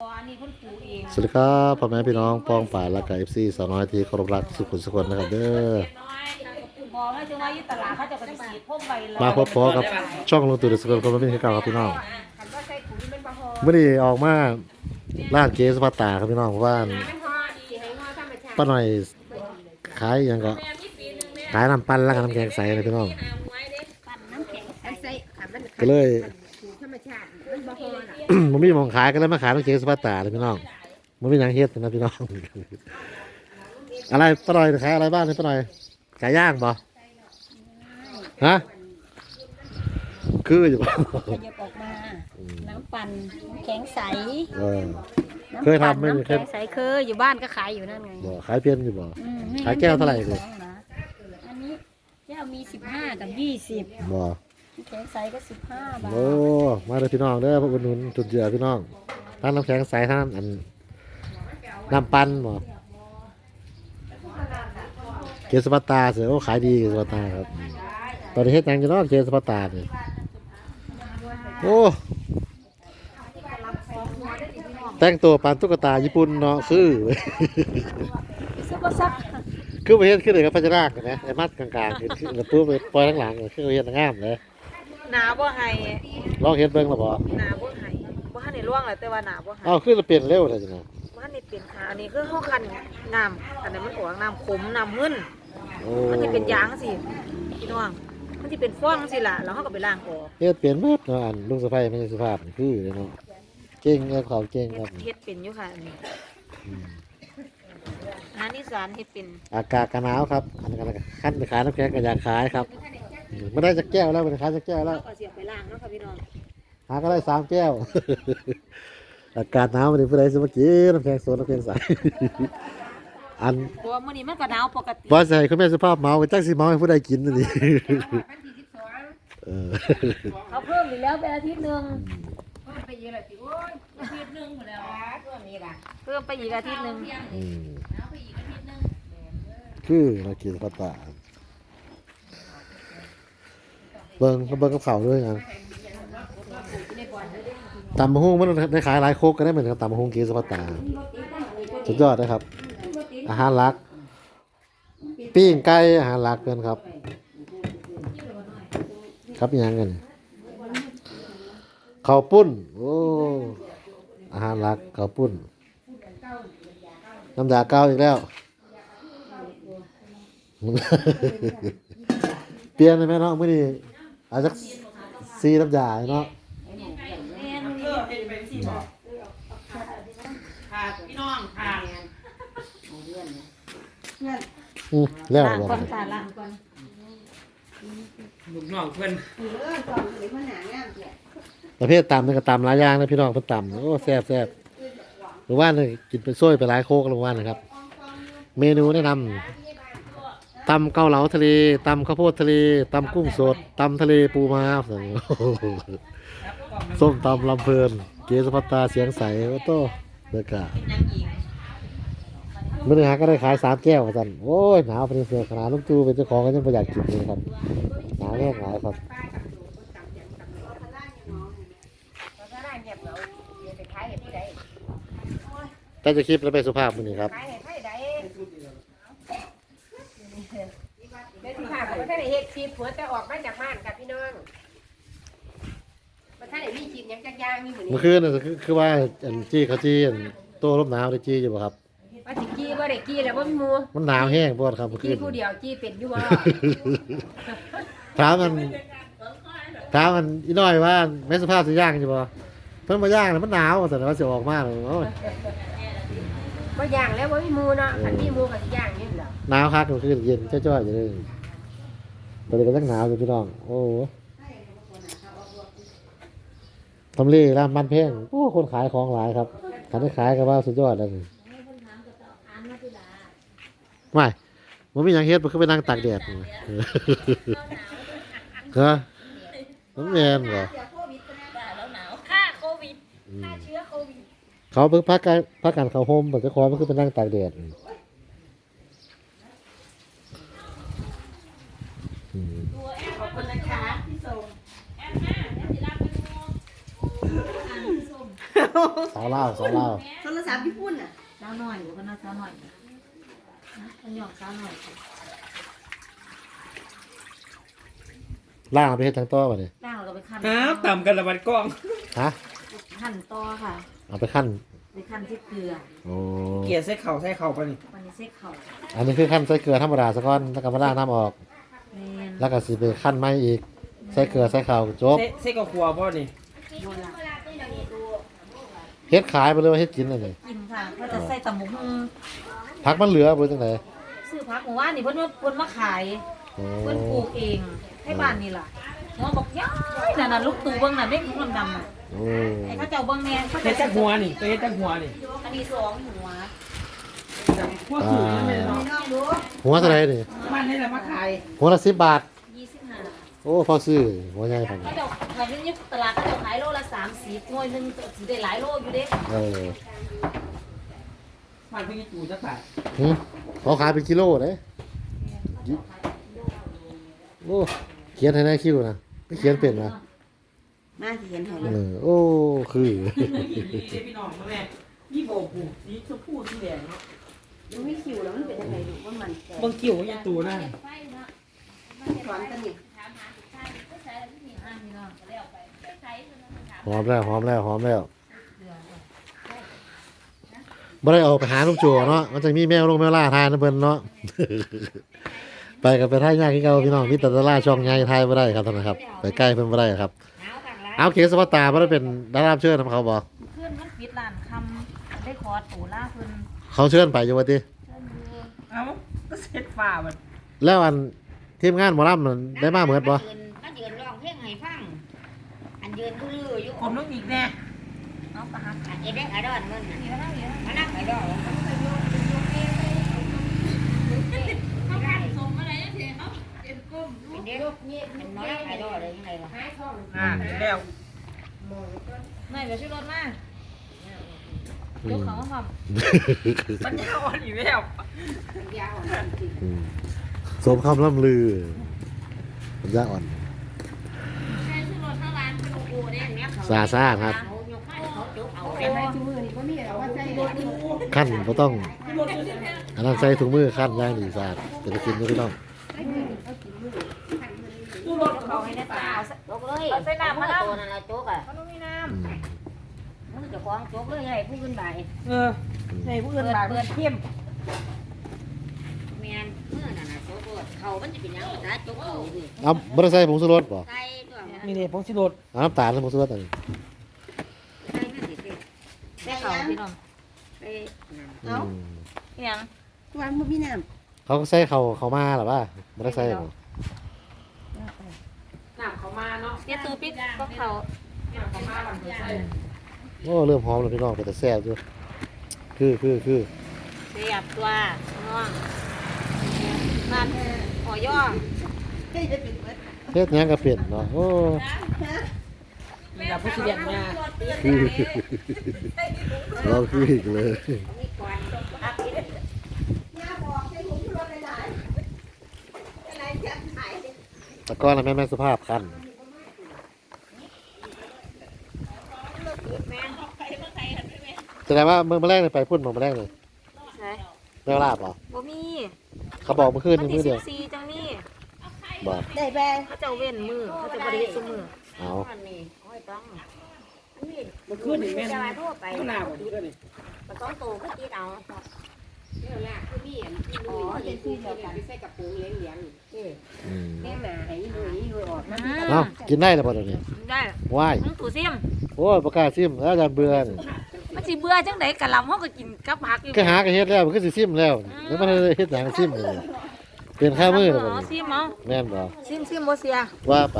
อันนี้เพิ่นปลูกเองสวัสดีครับพ่อแม่พี่น้องป้องป่ายและไก่เอฟซีสาวน้อยที่เคารพรักสุขุมสุขคนนะครับเด้อบอกแล้วจังว่าอยู่ตลาดเขาจะไปสีพ่มใบลอยมาพบพอกับช่องลงตู่เดอะสกุลคนไม่เป็นเก่าครับพี่น้องเมื่อนี้ออกมาร้านเกสพัตตาครับพี่น้องเพราะว่าป้าหน่อยขายหยังก็ขายน้ำปั้นแล้วก็น้ำแกงใสเลยพี่น้องปั่นน้ำแข็งใสใส่ค่ะมันก็เลย ธรรมชาติมัน บ่พอล่ะผมมีหมองขายก็เลยมาขายน้ำเกสพัตตาเลยพี่น้องมันเป็นหยังเฮ็ดนะพี่น้อง อะไรป้าหน่อยขายอะไรบ้างเนี่ยป้าหน่อยไก่ย่างบ่ฮะคืออยู่บ่ขยับออกมา น้ำปั่นน้ำแข็งใสเออน้ำเคยทำไหมปั่นน้ำเคแข็ยงใสเคยอยู่บ้านก็ขายอยู่นั่นไงบ่ขายเพี้ยนอยู่บ่อืมไม่ขายแก้วเท่าไหร่เลยของนะอันนี้แก้วมีสิบห้ากับยี่สิบบ่น้ำ แข็งใสก็สิบห้าบาทโอ้มาเลยพี่น้องเด้อพวกอุดหนุนจุดเจือพี่น้องท่านน้ำแข็งใสท่านอันน้ำปั้นบ่เกสปาตาเสือโอ้ขายดีเกสปาตาครับอืมตอนนี้เฮ็ดหยังอยู่เนาะเกสปาตานี่โอ้แต่งตัวปานตุ๊กตาญี่ปุ่นเนาะคือซุปเปอร์ซักคือประเทศขึ้นเลยครับพัชรากนะไอ้มัดกลางๆขึ้นขึ้นแล้วปุ๊บไปปล่อยข้างหลังขึ้นประเทศงามเลย หนาบ่ให้ลองเฮ็ดเบิ่งและบ่หนาบ่ให้บ่ทันได้ล่วงเลยแต่ว่าหนาบ่ให้เอาขึ้นแล้วเปลี่ยนเร็วเลยจังไงบ่ทันได้เปลี่ยนขาอันนี้คือเฮาคันน้ำอันนั้นมันออกน้ำขมน้ำมึนโอ้มันสิเป็นยางสิพี่น้องมันสิเป็นฟองสิล่ะแล้วเฮาก็ไปล้างออกเฮ็ดเปลี่ยนหมดเนาะอันลุงสะใภ้ไม่ใช่สุภาพนี่คือเลยเนาะเก่งเงินเขาเก่งครับเฮ็ดเป็นอยู่ค่ะอันนี้อาหารอีสานเฮ็ดเป็นอากาศก็หนาวครับ อันนั้นก็ขั้นไปขายน้ำแข็งก็อยากขายครับ ไม่ได้จักแก้วแล้วไม่ได้ขายจักแก้วแล้ว ก็สิเอาไปล้างเนาะค่ะพี่น้องหาก็ได้สามแก้ว อากาศหนาวมันผู้ใดสิมากินน้ำแข็งสดน้ำแข็งใส อันเพราะว่ามื้อนี้มันก็หนาวปกติว่าใส่คุณแม่สุภาพเมาก็จักสิเมาให้ผู้ใดกินนั่นนี่เออเขาเพิ่มอีกแล้วเป็นอาทิตย์หนึ่งไปเยอะเลยสิโอ้ยอาทิตย์หนึงหมดแล้วตัวนี้ล่ะเพิ่มไปอีกอาทิตย์หนึงอืมคือเรากินปลาตา เบิ้งเบิ้งกับเขาด้วยกันตำมะฮุ่งมันได้ขายหลายโคกก็ได้เหมือนกันตำมะฮุ่งกีสปาตาสุดยอดนะครับ อาหารหลัก ปิ้งไก่อาหารหลักเกินครับ ครับยังกันข้าวปุ้นโอ้อาหารหลักข้าวปุ้นน้ำยาเก้าอีกแล้ว เปลี่ยนเลยไหมเนาะมื่อนี้ อาสักซีน้ำยาเนาะพี่น้องค่ะอืมแล้วล้างบ่ก่อนค่ะล้างก่อนลูกน้องเพื่อนประเภทตำนี่ก็ตำหลายอย่างนะพี่น้องเพิ่นตำโอ้แซ่บแซ่บหรือว่านี่กินไปซ้อยไปหลายโคกหรือว่านะครับ เมนูแนะนำ ตำเกาเหลาทะเลตำข้าวโพดทะเลตำกุ้งสดตำทะเลปูม้าส้มตำลำเพลิน เกสพัตตาเสียงใสโอ้โต้เด็กอะมื่อนี้ฮะก็ได้ขายสามแก้วสันโอ้ยหนาวเป็นเสือขนาดลูกตูเป็นเจ้าของก็ยังประหยัดกินเลยครับหนาวแน่หนาวครับได้เงียบเราเดี๋ยวไปขายให้ผู้ใดแต่จะคลิปแล้วไปสุภาพมือนี้ครับ ขายให้ผู้ใดเป็นสุภาพบ่ทั นได้เฮ็ดคลิปหัวแต่ออกมาจากบ้านกับพี่น้องบ่ทันได้มีคลิปหยังจักอย่างมีมื้อเมื่อนี้คืนน่ะคือคือว่าอันจี้เขาจี้อันโต้ลมหนาวได้จี้อยู่บ่ครับ ว่าสิกี้บ่ได้กี้แล้วบ่มีหมู่มันหนาวแห้งปวดครับเมื่อคืกี้นผู้เดียวกี้เป็นอยู่บ่ ถามมันถามมันอีน้อยว่าแม่สุภาพสิย่างอยู่บ่เพิ่นมาย่างแล้วมันหนาวแต่ว่าสิออกมาเลยโอ้ยบ่ย่างแล้วบ่มีหมู่เนาะคันมีหมู่ก็สิย่างนี่แหละหนาวคักเมื่อคืนเย็นจ้อยๆอยู่เลย ตอนนี้ก็ยังหนาวอยู่พี่น้อง โอ้โหทำเลร้านมันแพงโอ้คนขายของหลายครับคันได้ขายก็ว่าสุดยอดแล้วนี่ไม่มันมีหยังเฮ็ดมันคือไปนั่งตากแดดนี่ฮะน้ำแมนเหรอค่าโควิดค่าเชื้อโควิด เขาเพิ่งพักกันพักกันเขาโฮมแต่เจ้าของมันคือไปนั่งตากแดดอืมอืม ขอบคุณนะคะที่ ส่งแอปห้าเดี๋ยวสิรับไปดูอ่านที่ส่งสาวเล่าวสาวเล่าวโทรศัพท์พี่พุ่นอะสาวหน่อยอยู่ก็น่าสาวหน่อยนะอันยองสาวหน่อยล่างเอาไปเฮ็ดทางต้อมาเนี่ยด่างเราก็ไปขั้นอ้าวต่ำกันละบัดกล้อง ฮะขั้นต่อค่ะ เอาไปขั้นไปขั้นที่เกลือโอ้เกลียร์ใส่เข่าใส่เข่าไปนี่วันนี้เซ็กเขาอันนี้คือขั้นใส่เกลือธรรมดาซะก่อนแล้วก็มาล้างน้ำออก แมนแล้วก็สิไปขั้นไม้อีกใส่เกลือใส่ข้าวจบใส่ใส่กับครัวบ่นี่โบราณ เฮ็ดขายไปเลยว่าเฮ็ดกินอันนี้กินค่ะก็จะใส่ตำหมูหุ้งผักมันเหลือบ่จังไดซื้อพักหมู่ว่านนี่เพิ่นว่าเพิ่นมาขายโอ้เพิ่นปลูกเองให้บ้านนี่ล่ะหมอบอกย้ายนั่นน่ะลูกตู่เบิ่งน่ะเด็กลูกดำๆน่ะโอ้ไอ้เขาเจ้าเบิ่งแม่เขาเฮ็เจ้าดจักหัวนี่ตัวเฮ็ดจักหัวนี่อันนี้สองหัวพวกถือนั่นเลยเนาะน้องดูหัวเท่าไหร่นี่บ้านนี่แหละมาขายหัวละ10บาท25 โอ้พอซื้อหัวใหญ่ปานเขานี้เจ้าขายอยู่ตลาดเขาเจ้าขายโลละ30หน่วยหนึงสิได้หลายโลอยู่เด้เออบ้านพี่ตู่จักบาทหึเขาขายเป็นกิโลเด้โอ้เขียนให้ได้คิวนะไม่เขียนเป็นนะมาสิเห็นให้เออโอ้คือ พี่น้องมาแม่นี่โบกูสีชมพูสีแดงเนาะมันไม่คิวแล้วมันเป็นยังไงดูว่ามันแก่เบิ่งกิ่วยังตู่นั่นสอนกันนี่ หอมแล้วหอมแล้วหอมแล้วบ่ได้เอาไปหาลูกโจเนาะมันจะมีแมวลงแมวล่าทานนะเพิ่นเนาะไปกับไปท่ายยากที่เก่าพี่น้องมีแต่ดาราช่องใหญ่ทายบ่ได้ครับท่านนะครับไปใกล้เพิ่นบ่ได้ครับเอาเคสวัตตาบ่ได้เป็นดารารับเชิญนำเขาบ่เพื่อนมันปิดร้านคำได้คอร์สโอล่าเพิ่นเขาเชิญไปอยู่ว่าติเอ้าก็เซ็ตฟ้าบัดแล้วอัน ทีมงานหมอลำมันได้มาเหมือนบ่มายืนร้องเพลงให้ฟัง อันยืนคือลืออยู่ผมต้องอีกแน่เอาปะคะอันเอ็ดเด็กไอดอนมันน่ะนี่ก็ได้อยู่มานั่งไอดอนมันก็โยกโยกเองเขาขันส่งอะไรนะเสียเขาเป็นก้มเป็นเด็กเป็นน้อยไอดอลอะไรยังไงล่ะหายท้องอ่าแล้วนายเดี๋ยวช่วยรถมาอืยกมของมาพร้อมมันยาวอ่อนอยู่แล้วยาวอ่อนจริงอืม สมคำล่ำลือปัญญาอ่อน ใช่ชื่อรถเท่าร้านเป็นโอโอเนี่ยเนี่ยเขาซาซ่าครับ เขายกให้เขาจุกเอาแต่ในชูมือนี่ก็มีเอาว่าใส่รถนี่ขั้นบ่ต้องอันนั้นใส่ถุงมือขั้นย่างดีสะอาดจะไปกินก็พี่น้องตู้รถเขาให้แน่ตาเอาจุกเลยเอาใส่น้ำมาแล้ว ตัวนั่นละจุกอะเขาต้องมีน้อืมมึงจะคล้องจุกเลยให้ผู้อื่นไปเออในผู้อื่นบาดเปิดเข้มเมียนเมื่อนั่นน่ะจุก เลยเขามันจะเป็นยังไงนะจุกเขาดิเอาบ่ได้ใส่ผงชูรสบ่ใส่ตัวมีเด็กพงศิรดเอาน้ำตาลใส่ผงชูรสอันนี้ใส่ไม่ติดำได้เขาพี่น้องไปนั่นอืมอีหยังวันบ่มีน้เขาก็ใส่เขาเขามาหรอว่าบ่ได้ใส่บ่น้ำเขามาเนาะเนี่ยตูปิดก็เขาน้ำเขามาบันเทิงใส่โอ้เริ่มหอมแล้วพี่น้องแต่แซ่บอยู่คือคือคือเสียบตัวน้องนั่นห อย่อำเฮ้ยจะเป็นเบิดเฮ็ดหยังก็เป็นเนาะโอ้มีแต่ผู้เสียงเนี่ยคือเราคืออีกเลยย่าบอกใส่ถุงชูรสหลายๆอะไรแซ่บหายตะก้อนน่ะแม่แม่สุภาพคันแสดงว่าเมืองมาแรกเลยไปพุ่นเมืองมาแรกเลยไหนแม่ลาบเหรอบ่มีเขาบอกเมื่อคืนวันนี่ที่มื้อเดียว14จังนี้ บอกได้ไปเขาจะเว้นมือเขาจะบ่ได้เฮ็ดซุมือเอาอันนี้โอ้ยต้องอันนี้เมื่อคืนนี่แม่นจะมาทั่วไปข้าวหน้าบ่ดูได้นี่มันต้องโตก็ติดเอาเนี่ยล่ะคือมีอันที่ลุยเขาเป็นชื่อเดียวกันใส่กระปุกเลี้ยงๆนี่อืมแม่หนาให้ลุยลุยออกมาเอากินได้แล้วป่ะเดี๋ยวนี้ได้ว้ายมึงตู่ซิมโอ้ยประกาศซิมแล้วอาจารย์เบื่อนี่มันสิเบื่อจังได๋กะลำเฮาก็กินกับผักอยู่ก็หาก็เฮ็ดแล้วมันก็สิซิมแล้วแล้วมันเลยเฮ็ดหยังซิมเลย เปลี่ยนข้าวมือแล้วบ่อ๋อนี่ซิมเอาแม่นบ่ซิมซิมบ่เสียว่าไป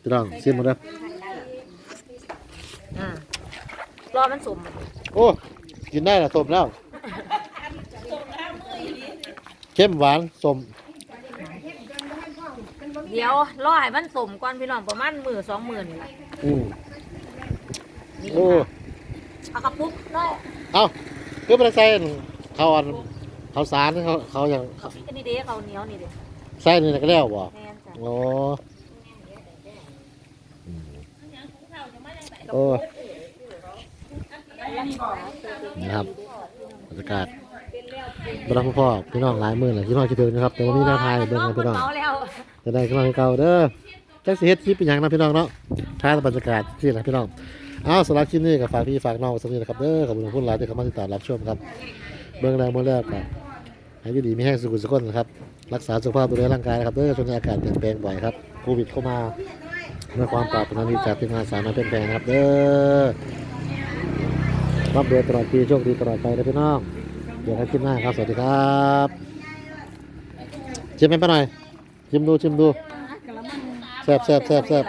พี่น้องซิมมาเด้ออ่ารอมันสมโอ้กินได้ละสมแล้วเข้มหวานสมเดี๋ยวรอให้มันสมก่อนพี่น้องประมาณมื้อสองมื้อนี่แหละอืมนี่โอ้เอากระปุกได้เอ้าคือบ่ได้ใส่ข้าวอัน ข้าวสารเขาเขาอย่างเอาพริกอันนี้เด้ข้าวเหนียวนี่เด้ใส่นี่ก็แล้วบ่แม่นจ้ะโอ้โอ้นะครับบรรยากาศบรรพ่อพี่น้องหลายมื่นหลายพี่น้องคิดถึงนะครับ แต่ว่ามีหน้าทายเบิ่งนะพี่น้อง เมาแล้วจะได้กำลังเก่าเด้อจักสิเฮ็ดคลิปเป็นหยังนะพี่น้องเนาะท้ายบรรยากาศที่นะพี่น้อง เอาสำหรับคลิปนี้ก็ฝากพี่ฝากน้องสักนิดนะครับเด้อขอบคุณทุกคนหลายที่เข้ามาติดตามรับชมครับ เบื้องแรงเบื้องแรกก็ ให้อยู่ดีมีแห้งสุขุมสุขนนะครับ รักษาสุขภาพดูแลร่างกายนะครับเด้อช่วงนี้อากาศเปลี่ยนแปลงบ่อยครับโควิดเข้ามาเมื่อความปรารถนาดีจากทีมงานสามารถเป็นแปลงนะครับเด้อรับเดือนตลอดปีโชคดีตลอดไปนะพี่น้องเดี๋ยวกันคลิปหน้าครับ สวัสดีครับชิมไหมป้าหน่อยชิมดูชิมดูแซ่บแซ่บแซ่บแซ่บ